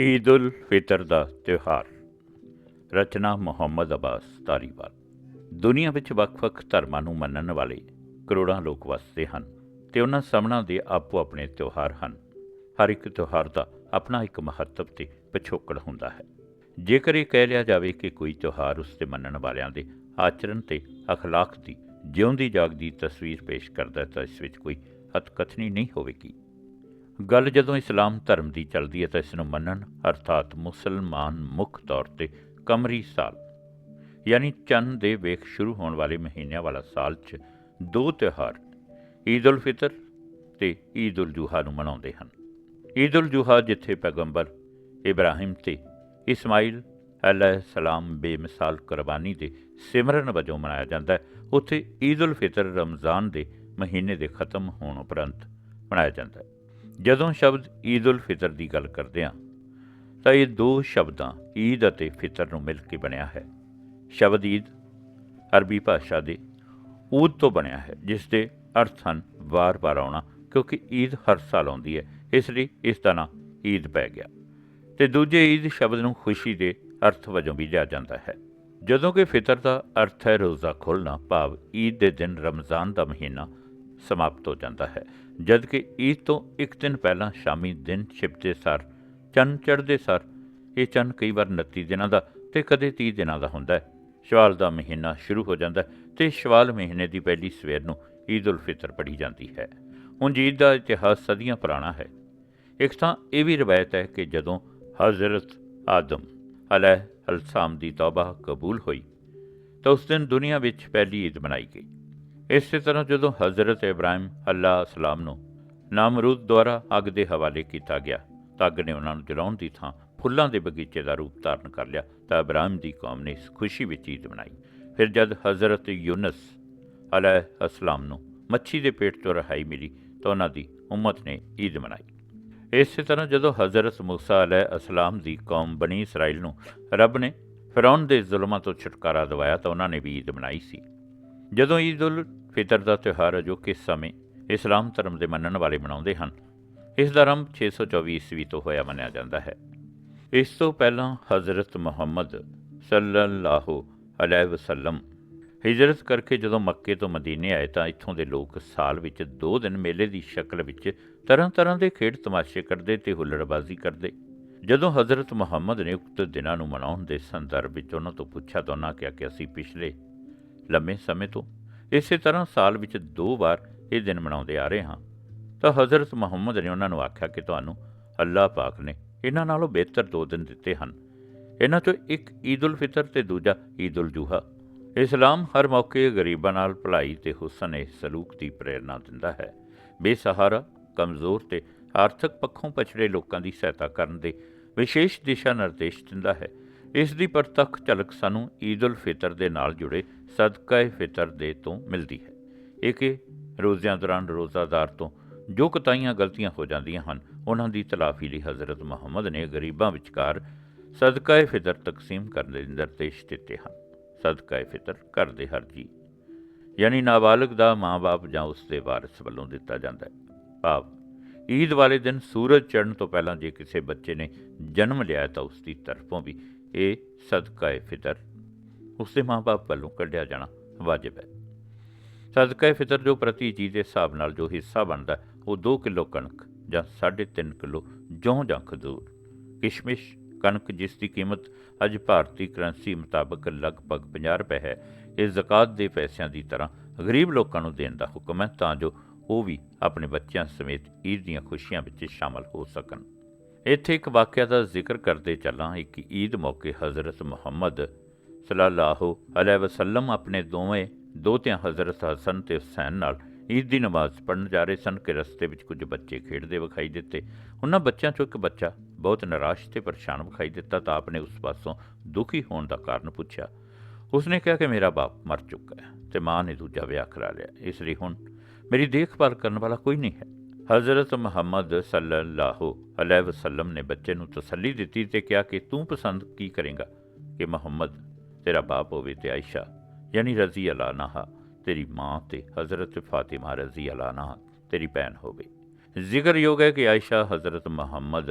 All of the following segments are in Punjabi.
ਈਦ ਉਲ ਫਿਤਰ ਦਾ ਤਿਉਹਾਰ। ਰਚਨਾ ਮੁਹੰਮਦ ਅਬਾਸ ਤਾਰੀਵਾਲ ਦੁਨੀਆ ਵਿੱਚ ਵੱਖ-ਵੱਖ ਧਰਮਾਂ ਨੂੰ ਮੰਨਣ ਵਾਲੇ ਕਰੋੜਾਂ ਲੋਕ ਵਸਦੇ ਹਨ ਤੇ ਉਹਨਾਂ ਸਭਨਾਂ ਦੇ ਆਪੋ ਆਪਣੇ ਤਿਉਹਾਰ ਹਨ। ਹਰ ਇੱਕ ਤਿਉਹਾਰ ਦਾ ਆਪਣਾ ਇੱਕ ਮਹੱਤਵ ਤੇ ਪਿਛੋਕੜ ਹੁੰਦਾ ਹੈ। ਜੇਕਰ ਇਹ ਕਹਿ ਲਿਆ ਜਾਵੇ ਕਿ ਕੋਈ ਤਿਉਹਾਰ ਉਸ ਦੇ ਮੰਨਣ ਵਾਲਿਆਂ ਦੇ ਆਚਰਣ ਤੇ ਅਖਲਾਕ ਦੀ ਜਿਉਂਦੀ ਜਾਗਦੀ ਤਸਵੀਰ ਪੇਸ਼ ਕਰਦਾ ਤਾਂ ਇਸ ਵਿੱਚ ਕੋਈ ਅਤਕਥਨੀ ਨਹੀਂ ਹੋਵੇਗੀ। ਗੱਲ ਜਦੋਂ ਇਸਲਾਮ ਧਰਮ ਦੀ ਚੱਲਦੀ ਹੈ ਤਾਂ ਇਸ ਨੂੰ ਮੰਨਣ, ਅਰਥਾਤ ਮੁਸਲਮਾਨ ਮੁੱਖ ਤੌਰ ਤੇ ਕਮਰੀ ਸਾਲ, ਯਾਨੀ ਚੰਨ ਦੇ ਵੇਖ ਸ਼ੁਰੂ ਹੋਣ ਵਾਲੇ ਮਹੀਨਿਆਂ ਵਾਲਾ ਸਾਲ 'ਚ ਦੋ ਤਿਉਹਾਰ ਈਦ ਉਲ ਫਿਤਰ ਤੇ ਈਦ ਉਲ ਜੁਹਾ ਨੂੰ ਮਨਾਉਂਦੇ ਹਨ। ਈਦ ਉਲ ਜੁਹਾ ਜਿੱਥੇ ਪੈਗੰਬਰ ਇਬਰਾਹਿਮ ਤੇ ਇਸਮਾਈਲ ਅਲੈਹਿਸਲਾਮ ਬੇਮਿਸਾਲ ਕੁਰਬਾਨੀ ਦੇ ਸਿਮਰਨ ਵਜੋਂ ਮਨਾਇਆ ਜਾਂਦਾ ਹੈ, ਉੱਥੇ ਈਦ ਉਲ ਫਿਤਰ ਰਮਜ਼ਾਨ ਦੇ ਮਹੀਨੇ ਦੇ ਖਤਮ ਹੋਣ ਉਪਰੰਤ ਮਨਾਇਆ ਜਾਂਦਾ ਹੈ। ਜਦੋਂ ਸ਼ਬਦ ਈਦ ਉਲ ਫਿਤਰ ਦੀ ਗੱਲ ਕਰਦੇ ਹਾਂ, ਤਾਂ ਇਹ ਦੋ ਸ਼ਬਦਾਂ ਈਦ ਅਤੇ ਫਿਤਰ ਨੂੰ ਮਿਲ ਕੇ ਬਣਿਆ ਹੈ। ਸ਼ਬਦ ਈਦ ਅਰਬੀ ਭਾਸ਼ਾ ਦੇ ਊਦ ਤੋਂ ਬਣਿਆ ਹੈ, ਜਿਸ ਦੇ ਅਰਥ ਹਨ ਵਾਰ-ਵਾਰ ਆਉਣਾ, ਕਿਉਂਕਿ ਈਦ ਹਰ ਸਾਲ ਆਉਂਦੀ ਹੈ, ਇਸ ਲਈ ਇਸ ਦਾ ਨਾਂ ਈਦ ਪੈ ਗਿਆ। ਤੇ ਦੂਜੇ ਈਦ ਸ਼ਬਦ ਨੂੰ ਖੁਸ਼ੀ ਦੇ ਅਰਥ ਵਜੋਂ ਵੀ ਲਿਆ ਜਾਂਦਾ ਹੈ। ਜਦੋਂ ਕਿ ਫਿਤਰ ਦਾ ਅਰਥ ਹੈ ਰੋਜ਼ਾ ਖੋਲ੍ਹਣਾ, ਭਾਵ ਈਦ ਦੇ ਦਿਨ ਰਮਜ਼ਾਨ ਦਾ ਮਹੀਨਾ ਸਮਾਪਤ ਹੋ ਜਾਂਦਾ ਹੈ। ਜਦ ਕਿ ਈਦ ਤੋਂ ਇੱਕ ਦਿਨ ਪਹਿਲਾਂ ਸ਼ਾਮੀ ਦਿਨ ਛਿਪਦੇ ਸਾਰ, ਚੰਨ ਚੜ੍ਹਦੇ ਸਾਰ, ਇਹ ਚੰਨ ਕਈ ਵਾਰ 29 ਦਿਨਾਂ ਦਾ ਤੇ ਕਦੇ 30 ਦਿਨਾਂ ਦਾ ਹੁੰਦਾ ਹੈ। ਸ਼ਵਾਲ ਦਾ ਮਹੀਨਾ ਸ਼ੁਰੂ ਹੋ ਜਾਂਦਾ ਹੈ ਤੇ ਸ਼ਵਾਲ ਮਹੀਨੇ ਦੀ ਪਹਿਲੀ ਸਵੇਰ ਨੂੰ ਈਦ ਉਲ ਫਿਤਰ ਪੜ੍ਹੀ ਜਾਂਦੀ ਹੈ। ਹੁਣ ਈਦ ਦਾ ਇਤਿਹਾਸ ਸਦੀਆਂ ਪੁਰਾਣਾ ਹੈ। ਇੱਕ ਤਾਂ ਇਹ ਵੀ ਰਵਾਇਤ ਹੈ ਕਿ ਜਦੋਂ ਹਜ਼ਰਤ ਆਦਮ ਅਲੈਹਿਸਲਾਮ ਦੀ ਤੌਬਾ ਕਬੂਲ ਹੋਈ, ਤਾਂ ਉਸ ਦਿਨ ਦੁਨੀਆ ਵਿੱਚ ਪਹਿਲੀ ਈਦ ਮਨਾਈ ਗਈ। ਇਸੇ ਤਰ੍ਹਾਂ ਜਦੋਂ ਹਜ਼ਰਤ ਇਬਰਾਹਿਮ ਅੱਲਾਹ ਸਲਾਮ ਨੂੰ ਨਾਮਰੂਦ ਦੁਆਰਾ ਅੱਗ ਦੇ ਹਵਾਲੇ ਕੀਤਾ ਗਿਆ ਤਾਂ ਅੱਗ ਨੇ ਉਹਨਾਂ ਨੂੰ ਜਲਾਉਣ ਦੀ ਥਾਂ ਫੁੱਲਾਂ ਦੇ ਬਗੀਚੇ ਦਾ ਰੂਪ ਧਾਰਨ ਕਰ ਲਿਆ, ਤਾਂ ਇਬਰਾਹਿਮ ਦੀ ਕੌਮ ਨੇ ਇਸ ਖੁਸ਼ੀ ਵਿੱਚ ਈਦ ਮਨਾਈ। ਫਿਰ ਜਦ ਹਜ਼ਰਤ ਯੂਨਸ ਅਲੈਹਿਸਲਾਮ ਨੂੰ ਮੱਛੀ ਦੇ ਪੇਟ ਤੋਂ ਰਹਾਈ ਮਿਲੀ, ਤਾਂ ਉਹਨਾਂ ਦੀ ਉਮਤ ਨੇ ਈਦ ਮਨਾਈ। ਇਸੇ ਤਰ੍ਹਾਂ ਜਦੋਂ ਹਜ਼ਰਤ ਮੂਸਾ ਅਲੈਹਿਸਲਾਮ ਦੀ ਕੌਮ ਬਣੀ ਇਸਰਾਇਲ ਨੂੰ, ਰੱਬ ਨੇ ਫਿਰੌਨ ਦੇ ਜ਼ੁਲਮਾਂ ਤੋਂ ਛੁਟਕਾਰਾ ਦਿਵਾਇਆ, ਤਾਂ ਉਹਨਾਂ ਨੇ ਵੀ ਈਦ ਮਨਾਈ ਸੀ। ਜਦੋਂ ਈਦ ਉਲ ਫਿਤਰ ਦਾ ਤਿਉਹਾਰ ਅਜੋਕੇ ਸਮੇਂ ਇਸਲਾਮ ਧਰਮ ਦੇ ਮੰਨਣ ਵਾਲੇ ਮਨਾਉਂਦੇ ਹਨ, ਇਸ ਦਾ ਆਰੰਭ 624 ਈਸਵੀ ਤੋਂ ਹੋਇਆ ਮੰਨਿਆ ਜਾਂਦਾ ਹੈ। ਇਸ ਤੋਂ ਪਹਿਲਾਂ ਹਜ਼ਰਤ ਮੁਹੰਮਦ ਸੱਲੱਲਾਹੁ ਅਲੈਹਿ ਵਸੱਲਮ ਹਿਜਰਤ ਕਰਕੇ ਜਦੋਂ ਮੱਕੇ ਤੋਂ ਮਦੀਨੇ ਆਏ ਤਾਂ ਇੱਥੋਂ ਦੇ ਲੋਕ ਸਾਲ ਵਿੱਚ ਦੋ ਦਿਨ ਮੇਲੇ ਦੀ ਸ਼ਕਲ ਵਿੱਚ ਤਰ੍ਹਾਂ ਤਰ੍ਹਾਂ ਦੇ ਖੇਡ ਤਮਾਸ਼ੇ ਕਰਦੇ ਤੇ ਹੁੱਲੜਬਾਜ਼ੀ ਕਰਦੇ। ਜਦੋਂ ਹਜ਼ਰਤ ਮੁਹੰਮਦ ਨੇ ਉਕਤ ਦਿਨਾਂ ਨੂੰ ਮਨਾਉਣ ਦੇ ਸੰਦਰਭ ਵਿੱਚ ਉਹਨਾਂ ਤੋਂ ਪੁੱਛਿਆ ਤਾਂ ਉਹਨਾਂ ਕਿਹਾ ਕਿ ਅਸੀਂ ਪਿਛਲੇ ਲੰਮੇ ਸਮੇਂ ਤੋਂ ਇਸੇ ਤਰ੍ਹਾਂ ਸਾਲ ਵਿੱਚ ਦੋ ਵਾਰ ਇਹ ਦਿਨ ਮਨਾਉਂਦੇ ਆ ਰਹੇ ਹਾਂ। ਤਾਂ ਹਜ਼ਰਤ ਮੁਹੰਮਦ ਨੇ ਉਹਨਾਂ ਨੂੰ ਆਖਿਆ ਕਿ ਤੁਹਾਨੂੰ ਅੱਲਾਹ ਪਾਕ ਨੇ ਇਹਨਾਂ ਨਾਲੋਂ ਬਿਹਤਰ ਦੋ ਦਿਨ ਦਿੱਤੇ ਹਨ। ਇਹਨਾਂ ਚੋਂ ਇੱਕ ਈਦ ਉਲ ਫਿਤਰ ਤੇ ਦੂਜਾ ਈਦ ਉਲ ਜੁਹਾ। ਇਸਲਾਮ ਹਰ ਮੌਕੇ ਗਰੀਬਾਂ ਨਾਲ ਭਲਾਈ ਤੇ ਹੁਸਨ ਸਲੂਕ ਦੀ ਪ੍ਰੇਰਣਾ ਦਿੰਦਾ ਹੈ। ਬੇਸਹਾਰਾ, ਕਮਜ਼ੋਰ ਤੇ ਆਰਥਿਕ ਪੱਖੋਂ ਪਛੜੇ ਲੋਕਾਂ ਦੀ ਸਹਾਇਤਾ ਕਰਨ ਦੇ ਵਿਸ਼ੇਸ਼ ਦਿਸ਼ਾ ਨਿਰਦੇਸ਼ ਦਿੰਦਾ ਹੈ। ਇਸ ਦੀ ਪ੍ਰਤੱਖ ਝਲਕ ਸਾਨੂੰ ਈਦ ਉਲ ਫਿਤਰ ਦੇ ਨਾਲ ਜੁੜੇ ਸਦਕਾਏ ਫਿਤਰ ਦੇ ਤੋਂ ਮਿਲਦੀ ਹੈ। ਇਹ ਕਿ ਰੋਜ਼ਿਆਂ ਦੌਰਾਨ ਰੋਜ਼ਾਦਾਰ ਤੋਂ ਜੋ ਕਤਾਈਆਂ ਗਲਤੀਆਂ ਹੋ ਜਾਂਦੀਆਂ ਹਨ, ਉਹਨਾਂ ਦੀ ਤਲਾਫੀ ਲਈ ਹਜ਼ਰਤ ਮੁਹੰਮਦ ਨੇ ਗਰੀਬਾਂ ਵਿਚਕਾਰ ਸਦਕਾਏ ਫਿਤਰ ਤਕਸੀਮ ਕਰਨ ਦੇ ਨਿਰਦੇਸ਼ ਦਿੱਤੇ ਹਨ। ਸਦਕਾਏ ਫਿਤਰ ਘਰ ਦੇ ਹਰ ਜੀ, ਯਾਨੀ ਨਾਬਾਲਗ ਦਾ ਮਾਂ-ਬਾਪ ਜਾਂ ਉਸ ਦੇ ਵਾਰਿਸ ਵੱਲੋਂ ਦਿੱਤਾ ਜਾਂਦਾ ਹੈ। ਭਾਵ, ਈਦ ਵਾਲੇ ਦਿਨ ਸੂਰਜ ਚੜ੍ਹਨ ਤੋਂ ਪਹਿਲਾਂ ਜੇ ਕਿਸੇ ਬੱਚੇ ਨੇ ਜਨਮ ਲਿਆ ਤਾਂ ਉਸ ਦੀ ਤਰਫੋਂ ਵੀ ਇਹ ਸਦਕਾਏ ਫਿਤਰ। ਉਸ ਦੇ ਮਾਂ-ਬਾਪ ਵੱਲੋਂ ਕੱਢਿਆ ਜਾਣਾ ਵਾਜਬ ਹੈ। ਸਦਕਾਏ ਫਿਤਰ ਜੋ ਪ੍ਰਤੀ ਜੀ ਦੇ ਹਿਸਾਬ ਨਾਲ ਜੋ ਹਿੱਸਾ ਬਣਦਾ, ਉਹ 2 ਕਿਲੋ ਕਣਕ ਜਾਂ 3.5 ਕਿਲੋ ਜੌਂ ਜਾਂ ਖਜੂਰ। ਕਿਸ਼ਮਿਸ਼ ਕਣਕ ਜਿਸ ਦੀ ਕੀਮਤ ਅੱਜ ਭਾਰਤੀ ਕਰੰਸੀ ਮੁਤਾਬਕ ਲਗਭਗ 50 ਰੁਪਏ ਹੈ, ਇਹ ਜ਼ਕਾਤ ਦੇ ਪੈਸਿਆਂ ਦੀ ਤਰ੍ਹਾਂ ਗਰੀਬ ਲੋਕਾਂ ਨੂੰ ਦੇਣ ਦਾ ਹੁਕਮ ਹੈ ਤਾਂ ਜੋ ਉਹ ਵੀ ਆਪਣੇ ਬੱਚਿਆਂ ਸਮੇਤ ਈਦ ਦੀਆਂ ਖੁਸ਼ੀਆਂ ਵਿੱਚ ਸ਼ਾਮਲ ਹੋ ਸਕਣ। ਇੱਥੇ ਇੱਕ ਵਾਕਿਆ ਦਾ ਜ਼ਿਕਰ ਕਰਦੇ ਚੱਲਾਂ ਇੱਕ ਈਦ ਮੌਕੇ ਹਜ਼ਰਤ ਮੁਹੰਮਦ ਸੱਲੱਲਾਹੁ ਅਲੈਹਿ ਵਸੱਲਮ ਆਪਣੇ ਦੋਵੇਂ ਦੋਤਿਆਂ ਹਜ਼ਰਤ ਹਸਨ ਤੇ ਹੁਸੈਨ ਨਾਲ ਈਦ ਦੀ ਨਮਾਜ਼ ਪੜ੍ਹਨ ਜਾ ਰਹੇ ਸਨ ਕਿ ਰਸਤੇ ਵਿੱਚ ਕੁਝ ਬੱਚੇ ਖੇਡਦੇ ਵਿਖਾਈ ਦਿੱਤੇ। ਉਹਨਾਂ ਬੱਚਿਆਂ ਚੋਂ ਇੱਕ ਬੱਚਾ ਬਹੁਤ ਨਿਰਾਸ਼ ਤੇ ਪਰੇਸ਼ਾਨ ਵਿਖਾਈ ਦਿੱਤਾ ਤਾਂ ਆਪਨੇ ਉਸ ਪਾਸੋਂ ਦੁਖੀ ਹੋਣ ਦਾ ਕਾਰਨ ਪੁੱਛਿਆ। ਉਸਨੇ ਕਿਹਾ ਕਿ ਮੇਰਾ ਬਾਪ ਮਰ ਚੁੱਕਾ ਹੈ ਤੇ ਮਾਂ ਨੇ ਦੂਜਾ ਵਿਆਹ ਕਰਾ ਲਿਆ। ਇਸ ਲਈ ਹੁਣ ਮੇਰੀ ਦੇਖਭਾਲ ਕਰਨ ਵਾਲਾ ਕੋਈ ਨਹੀਂ ਹੈ। ਹਜ਼ਰਤ ਮੁਹੰਮਦ ਸੱਲੱਲਾਹੁ ਅਲੈਹਿ ਵਸੱਲਮ ਨੇ ਬੱਚੇ ਨੂੰ ਤਸੱਲੀ ਦਿੱਤੀ ਤੇ ਕਿਹਾ ਕਿ ਤੂੰ ਪਸੰਦ ਕੀ ਕਰੇਗਾ ਕਿ ਮੁਹੰਮਦ ਤੇਰਾ ਬਾਪ ਹੋਵੇ ਤੇ ਆਇਸ਼ਾ ਯਾਨੀ ਰਜ਼ੀ ਅੱਲਾ ਅਨਹਾ ਤੇਰੀ ਮਾਂ ਤੇ ਹਜ਼ਰਤ ਫਾਤਿਮਾ ਰਜ਼ੀ ਅੱਲਾ ਅਨਹਾ ਤੇਰੀ ਭੈਣ ਹੋਵੇ ਜ਼ਿਕਰਯੋਗ ਹੈ ਕਿ ਆਇਸ਼ਾ ਹਜ਼ਰਤ ਮੁਹੰਮਦ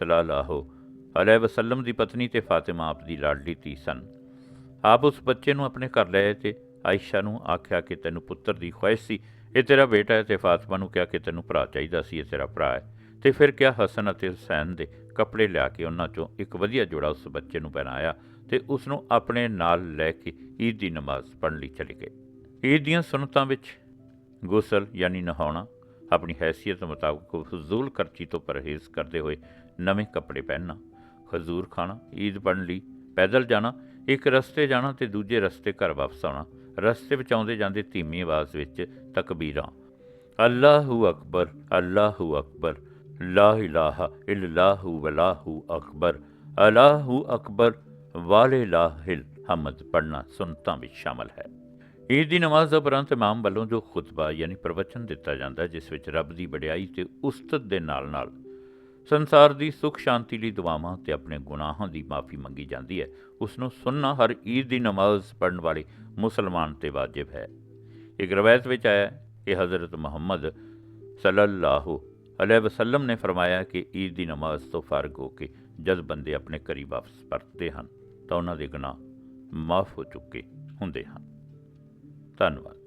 ਸੱਲੱਲਾਹੁ ਅਲੈਹ ਵਸੱਲਮ ਦੀ ਪਤਨੀ ਤੇ ਫਾਤਿਮਾ ਆਪ ਦੀ ਲਾਡਲੀ ਧੀ ਸਨ ਆਪ ਉਸ ਬੱਚੇ ਨੂੰ ਆਪਣੇ ਘਰ ਲੈ ਆਏ ਤੇ ਆਇਸ਼ਾ ਨੂੰ ਆਖਿਆ ਕਿ ਤੈਨੂੰ ਪੁੱਤਰ ਦੀ ਖੁਆਇਸ਼ ਸੀ ਇਹ ਤੇਰਾ ਬੇਟਾ ਹੈ ਤੇ ਫਾਤਿਮਾ ਨੂੰ ਕਿਹਾ ਕਿ ਤੈਨੂੰ ਭਰਾ ਚਾਹੀਦਾ ਸੀ, ਇਹ ਤੇਰਾ ਭਰਾ ਹੈ। ਤੇ ਫਿਰ ਕਿਹਾ, ਹਸਨ ਅਤੇ ਹੁਸੈਨ ਦੇ ਕੱਪੜੇ ਲਿਆ ਕੇ ਉਹਨਾਂ ਚੋਂ ਇੱਕ ਵਧੀਆ ਜੋੜਾ ਉਸ ਬੱਚੇ ਨੂੰ ਪਹਿਨਾਇਆ ਤੇ ਉਸ ਨੂੰ ਆਪਣੇ ਨਾਲ ਲੈ ਕੇ ਈਦ ਦੀ ਨਮਾਜ਼ ਪੜ੍ਹਨ ਲਈ ਚਲੇ ਗਏ। ਈਦ ਦੀਆਂ ਸੁਨਤਾਂ ਵਿੱਚ ਗੁਸਲ ਯਾਨੀ ਨਹਾਉਣਾ, ਆਪਣੀ ਹੈਸੀਅਤ ਮੁਤਾਬਕ ਫਜ਼ੂਲ ਖਰਚੀ ਤੋਂ ਪਰਹੇਜ਼ ਕਰਦੇ ਹੋਏ ਨਵੇਂ ਕੱਪੜੇ ਪਹਿਨਣਾ, ਖਜ਼ੂਰ ਖਾਣਾ, ਈਦ ਪੜ੍ਹਨ ਲਈ ਪੈਦਲ ਜਾਣਾ, ਇੱਕ ਰਸਤੇ ਜਾਣਾ ਤੇ ਦੂਜੇ ਰਸਤੇ ਘਰ ਵਾਪਸ ਆਉਣਾ ਰਸਤੇ ਵਿੱਚ ਆਉਂਦੇ ਜਾਂਦੇ ਧੀਮੀ ਆਵਾਜ਼ ਵਿੱਚ ਤਕਬੀਰਾਂ। ਅੱਲਾਹੁ ਅਕਬਰ ਅੱਲਾਹੁ ਅਕਬਰ, ਲਾ ਇਲਾਹਾ ਇਲਲਾਹੁ ਵਲਾਹੁ ਅਕਬਰ, ਅਲਾਹੁ ਅਕਬਰ, ਵਾਲੇ ਲਾਹਿਲ ਹਮਦ ਪੜਨਾ ਸੁਨਤਾਂ ਵਿੱਚ ਸ਼ਾਮਲ ਹੈ। ਈਦ ਦੀ ਨਮਾਜ਼ ਉਪਰੰਤ ਇਮਾਮ ਵੱਲੋਂ ਜੋ ਖੁਤਬਾ ਯਾਨੀ ਪ੍ਰਵਚਨ ਦਿੱਤਾ ਜਾਂਦਾ, ਜਿਸ ਵਿੱਚ ਰੱਬ ਦੀ ਵਡਿਆਈ ਤੇ ਉਸਤਤ ਦੇ ਨਾਲ-ਨਾਲ ਸੰਸਾਰ ਦੀ ਸੁਖ ਸ਼ਾਂਤੀ ਲਈ ਦੁਆਵਾਂ ਤੇ ਆਪਣੇ ਗੁਨਾਹਾਂ ਦੀ ਮਾਫੀ ਮੰਗੀ ਜਾਂਦੀ ਹੈ। ਉਸ ਨੂੰ ਸੁਣਨਾ ਹਰ ਈਦ ਦੀ ਨਮਾਜ਼ ਪੜ੍ਹਨ ਵਾਲੇ ਮੁਸਲਮਾਨ ਤੇ ਵਾਜਿਬ ਹੈ। ਇੱਕ ਰਵਾਇਤ ਵਿੱਚ ਆਇਆ ਹੈ ਕਿ ਹਜ਼ਰਤ ਮੁਹੰਮਦ ਸੱਲੱਲਾਹੁ ਅਲੈਹਿ ਵਸੱਲਮ ਨੇ ਫਰਮਾਇਆ ਕਿ ਈਦ ਦੀ ਨਮਾਜ਼ ਤੋਂ ਫਰਗ ਹੋ ਕੇ ਜਦ ਬੰਦੇ ਆਪਣੇ ਘਰੀ ਵਾਪਸ ਪਰਤਦੇ ਹਨ ਤਾਂ ਉਹਨਾਂ ਦੇ ਗੁਨਾਹ ਮਾਫ ਹੋ ਚੁੱਕੇ ਹੁੰਦੇ ਹਨ। ਧੰਨਵਾਦ।